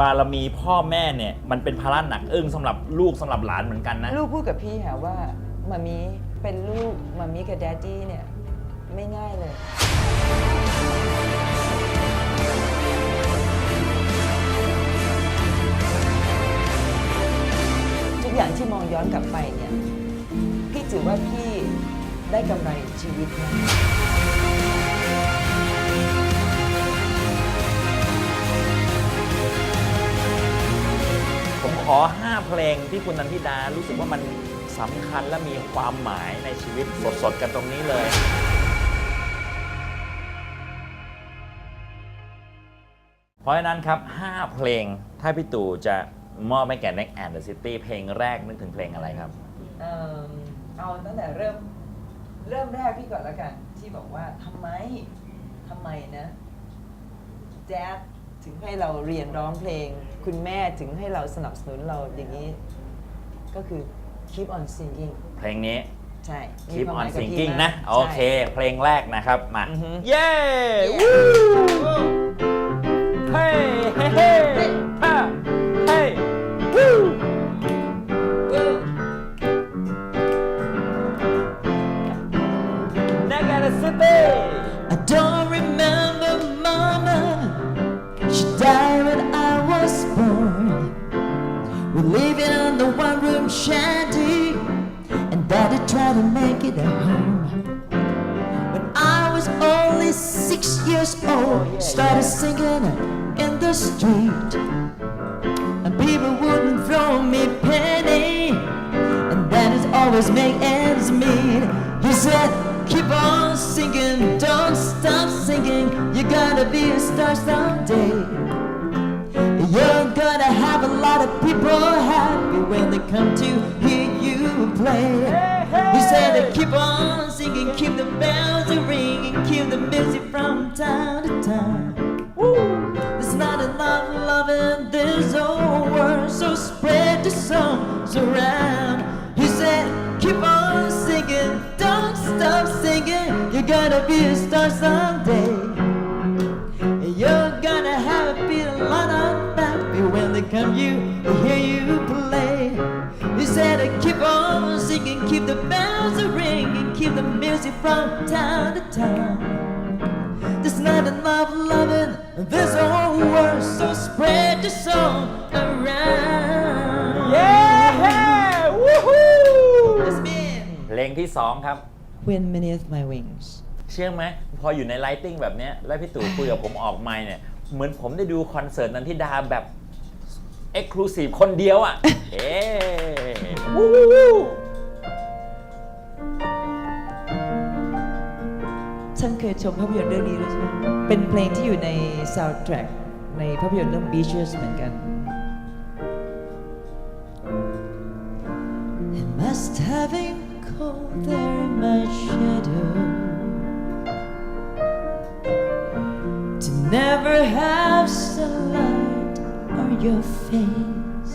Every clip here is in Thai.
บารมีพ่อแม่เนี่ยมันเป็นภาระหนักอึ้งสำหรับลูกสำหรับหลานเหมือนกันนะ ลูกพูดกับพี่ค่ะว่ามามีเป็นลูกมามีกับแดดดี้เนี่ย ไม่ง่ายเลย ทุกอย่างที่มองย้อนกลับไป เพลงที่คุณนันทิดารู้สึกว่ามันสำคัญและมีความหมายในชีวิตสดๆกันตรงนี้เลย เพราะฉะนั้นครับ 5 เพลงถ้าพี่ตู่จะมอบให้แก่ Next and the City เพลงแรกนึกถึงเพลงอะไรครับ เอิ่มเอาตั้งแต่เริ่มเริ่มแรกพี่ก่อนล้วกัน ที่บอกว่าทำไมทำไมนะแจ๊ด ถึงให้เราเรียนร้องเพลง คุณแม่ถึงให้เราสนับสนุนเราอย่างนี้ ก็คือ keep on singing เพลงนี้ ใช่มี Keep ความห on มายกับพี่ Singing มากนะ โอเคใช่เพลงแรกนะครับ มา อือฮึ เย้ Yeah วู้เฮ้เฮ้เฮ้ฮ่ shanty And daddy tried to make it a home. When I was only six years old Started singing in the street. And people wouldn't throw me penny And daddy's always make ends meet. He said, keep on singing, don't stop singing You're gonna be a star someday. You're gonna have a lot of people happy when they come to hear you play. He said, keep on singing, keep the bells a ringing, keep the music from town to town. There's not enough love in this old world, so spread the songs around. He said, keep on singing, don't stop singing, you're gonna be a star someday. Happy when they come you hear you play. He said keep on singing, keep the bells a ringing, keep the music from town to town. There's not enough loving in this whole world, so spread your song around. เย้วู้ฮู้ That's me. เพลงที่2ครับ Wind beneath my wings. เชื่อไหมพออยู่ในไลติ้งแบบเนี้ยแล้วพี่ตู่คุยกับผมออกไมค์เนี่ยเหมือนผมได้ดูคอนเสิร์ตนันทิดาแบบ เอ็กซ์คลูซีฟคนเดียวอะ เอ๊วู้ฮู้ท่านเคยชมภาพยนตร์เรื่องนี้ด้วยใช่ไหมเป็นเพลงที่อยู่ใน soundtrack ในภาพยนตร์เรื่อง Beaches เหมือนกัน It must have been cold there in my shadow To never have sunlight on your face.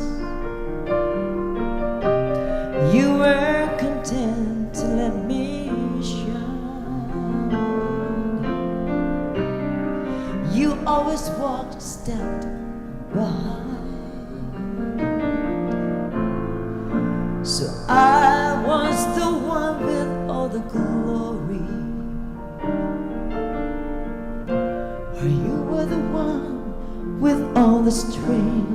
You were content to let me shine. You always walked a step behind. So I was the one with all the glory. Or you were the one with all the strength.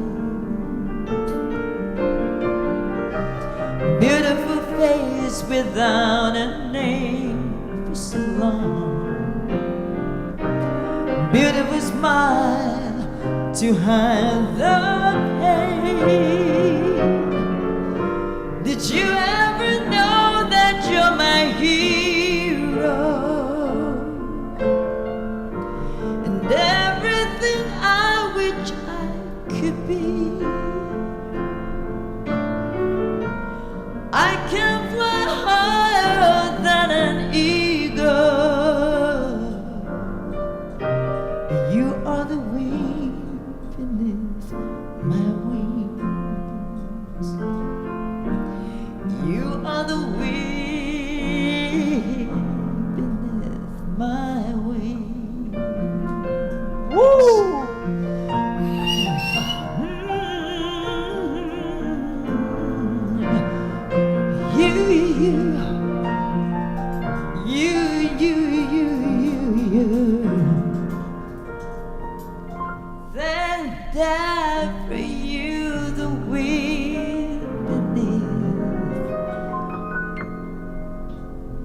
Beautiful face without a name for so long. Beautiful smile to hide the pain. Did you ever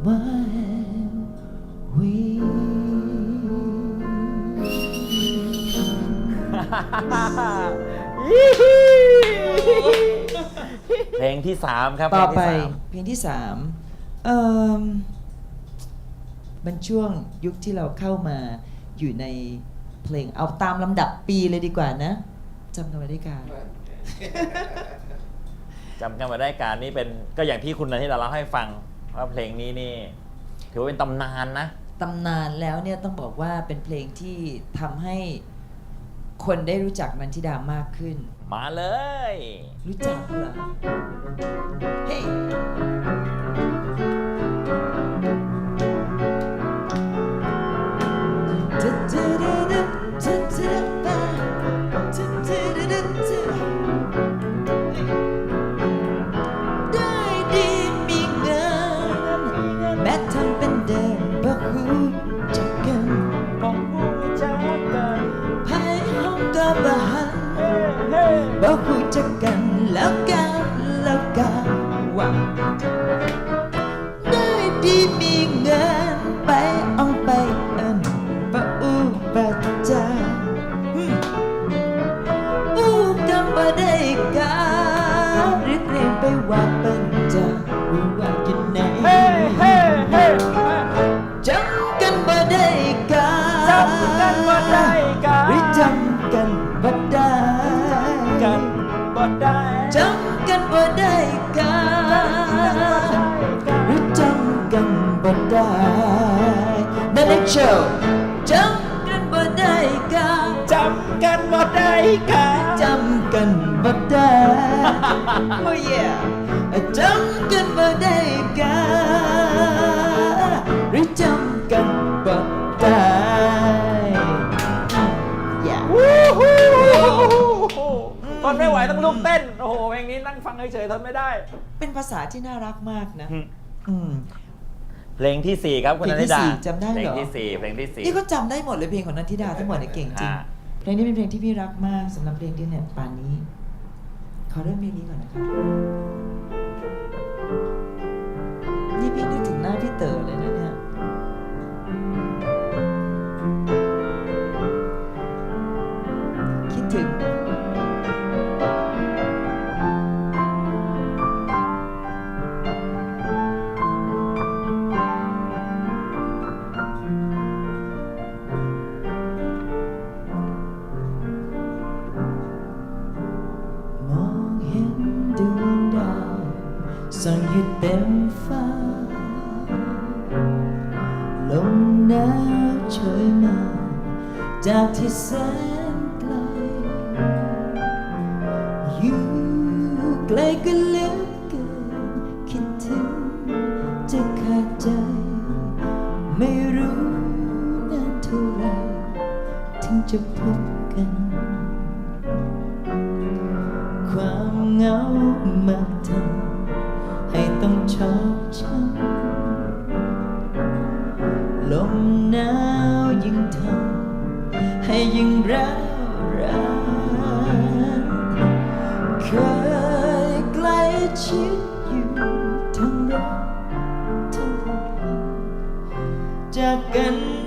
my wings เพลงที่สามครับต่อเพลงไปที่สามเพลงที่สามเอ่อมันช่วงยุคที่เราเข้ามาอยู่ในเพลงเอาตามลำดับปีเลยดีกว่านะจำกันไว้ด้วยกันจำกันมาได้การนี่เป็นก็อย่างที่คุณนันที่เราเล่าให้ฟัง ว่าเพลงนี้นี่ ถือว่าเป็นตำนานนะ ตำนานแล้วเนี่ยต้องบอกว่าเป็นเพลงที่ทำให้คนได้รู้จักนันทิดามากขึ้น มาเลย รู้จักเหรอเฮ้ย ได้กาหรือเกรงไปว่าปัญจาหรือว่าอยู่ไหนเฮ้เฮ้เฮ้จำกันบ่ได้กาจำกันบ่ได้กาหรือจำกันบ่ได้กันบ่ได้จำกันบ่ได้กาหรือจำกันบ่ได้ The next show จำกันบ่ได้กาจำ กันบ่ได้กาจำกันบ่ได้ Oh yeah จำกันบ่ได้กาหรือจำกันบ่ได้ Yeah ทนไม่ไหวต้องลุกเต้น โอ้โหเพลงนี้นั่งฟังเฉยๆทนไม่ได้ เป็นภาษาที่น่ารักมากนะ อืมอืมเพลงที่สี่ครับคุณเพลนังนที่ทิดาสี่จำได้เหรอ เพลงที่สี่เพลงที่สี่นี่ก็จำได้หมดเลยเพลงของนันทิดาทั้งหมดในยเก่งจริง อ่า เพลงนี้เป็นเพลงที่พี่รักมากสำหรับเพลงที่เนี่ยป่านนี้ ขอเริ่มเพลงนี้ก่อนนะคะนี่พี่นึกถึงหน้าพี่เต๋อเลยนะเนี่ย เต็มฟ้า ลมหนาวช่วยมา จากที่แสนไกล อยู่ไกลกันเหลือเกิน คิดถึงจะขาดใจ ไม่รู้นานเท่าไรถึงจะพบกัน ความเหงามาทำให้ ต้องชอบช้ำลมหนาวยิ่งทำให้ยิ่งร้าวรานเคยใกล้ชิดอยู่ทั้งรักทั้งหัวงจากกัน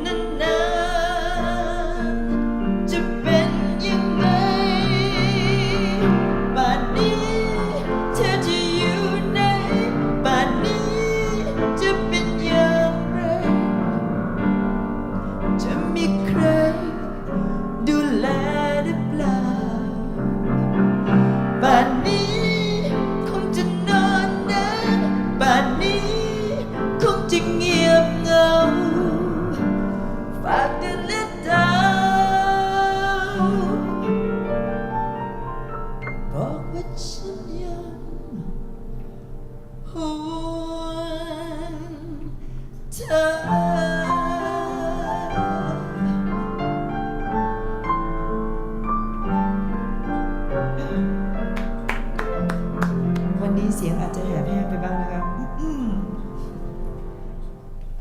นนี้เสียงอาจจะแหบแห้งไปบ้างนะครับอืม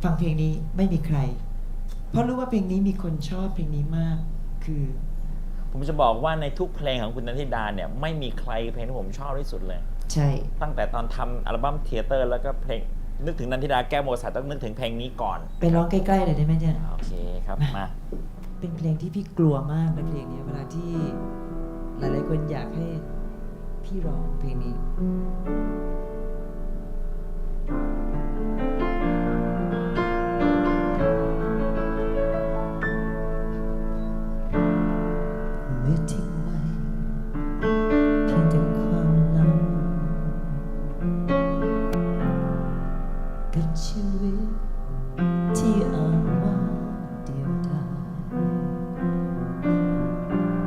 ฟังเพลงนี้ไม่มีใคร เพราะรู้ว่าเพลงนี้มีคนชอบเพลงนี้มาก คือ ผมจะบอกว่าในทุกเพลงของคุณนันทิดาเนี่ย ไม่มีใครเพลงที่ผมชอบที่สุดเลย ใช่ ตั้งแต่ตอนทำอัลบั้มเทเตอร์ แล้วก็เพลงนึกถึงนันทิดาแก้วโมวสัตต้องนึกถึงเพลงนี้ก่อน ไปร้องใกล้ๆเลยได้ไหมเนี่ยโอเคครับมา เป็นเพลงที่พี่กลัวมากนะเพลงนี้เวลาที่หลายๆคนอยากให้ พี่ร้องเพลงนี้เมื่อทิ้งไว้เพียงแต่ความลังกับชีวิตที่อ่อนวอนเดียวดาย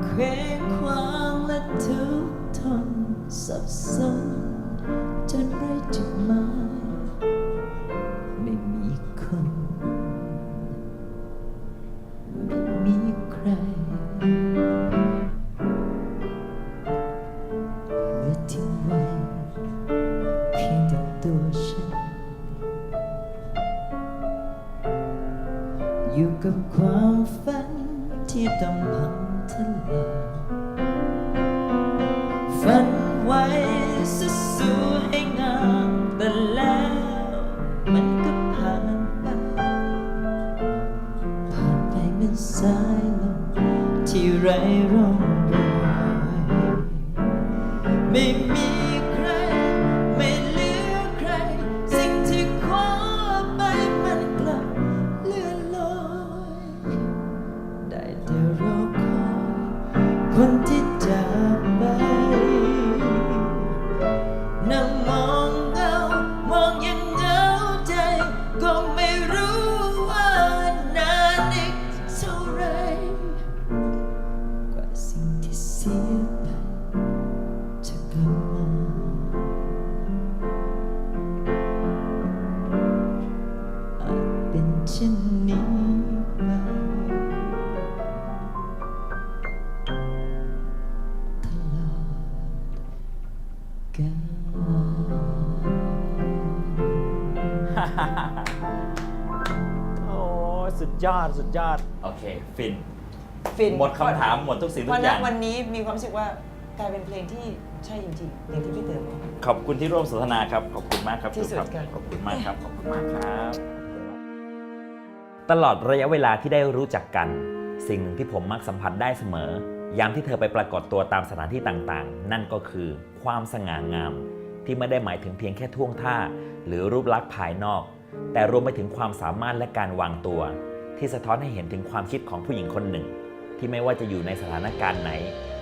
เคว้งคว้างและทุกทน สับสนจนไร้จุดหมายไม่มีคน ไม่มีใคร เมื่อทิ้งไว้เพียงแต่ตัวฉัน อยู่กับความฝันที่ต้องพังทลายฝัน ไว้สวยให้งามแต่แล้วมันก็ผ่านไปผ่านไปเหมือนสายลมที่ไร้ร่องรอยไม่มีใคร ไม่เหลือใคร สิ่งที่คว้าไปมันกลับเลื่อนลอย ได้แต่รอคอยคนที่ นเช่นนี้ไปตลอดกาลโอ้สุดยอด สุดยอด โอเค ฟิน ฟินหมดคำถามหมดทุกสิ่งเพทุราะกอณย่างวันนี้มีความรู้สึกว่ากลายเป็นเพลงที่ใช่จริงๆเพลงที่พี่เต๋อบอก ขอบคุณที่ร่วมสนทนาครับ ขอบคุณมากครับที่สุดครับค่ะขอบคุณมากครับ ขอบคุณมากครับ ตลอดระยะเวลาที่ได้รู้จักกัน สิ่งหนึ่งที่ผมมักสัมผัสได้เสมอ ยามที่เธอไปปรากฏตัวตามสถานที่ต่างๆ นั่นก็คือความสง่างาม ที่ไม่ได้หมายถึงเพียงแค่ท่วงท่า หรือรูปลักษณ์ภายนอก แต่รวมไปถึงความสามารถและการวางตัว ที่สะท้อนให้เห็นถึงความคิดของผู้หญิงคนหนึ่ง ที่ไม่ว่าจะอยู่ในสถานการณ์ไหน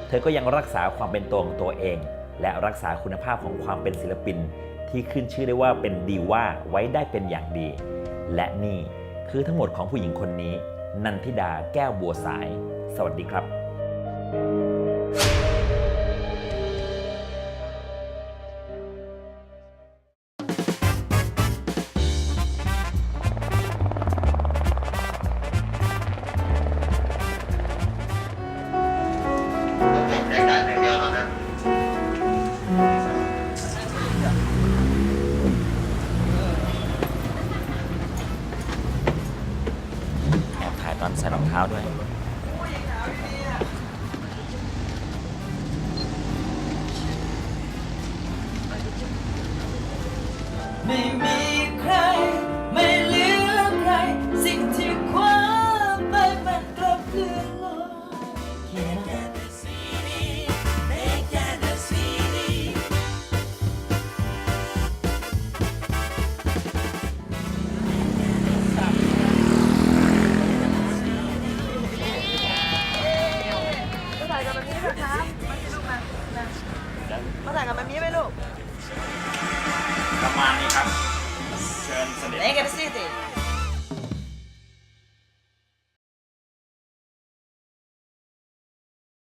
เธอก็ยังรักษาความเป็นตัวของตัวเอง และรักษาคุณภาพของความเป็นศิลปิน ที่ขึ้นชื่อได้ว่าเป็นดีว่าไว้ได้เป็นอย่างดี และนี่ คือทั้งหมดของผู้หญิงคนนี้ นันทิดาแก้วบัวสาย สวัสดีครับแใส่รองเท้าด้วย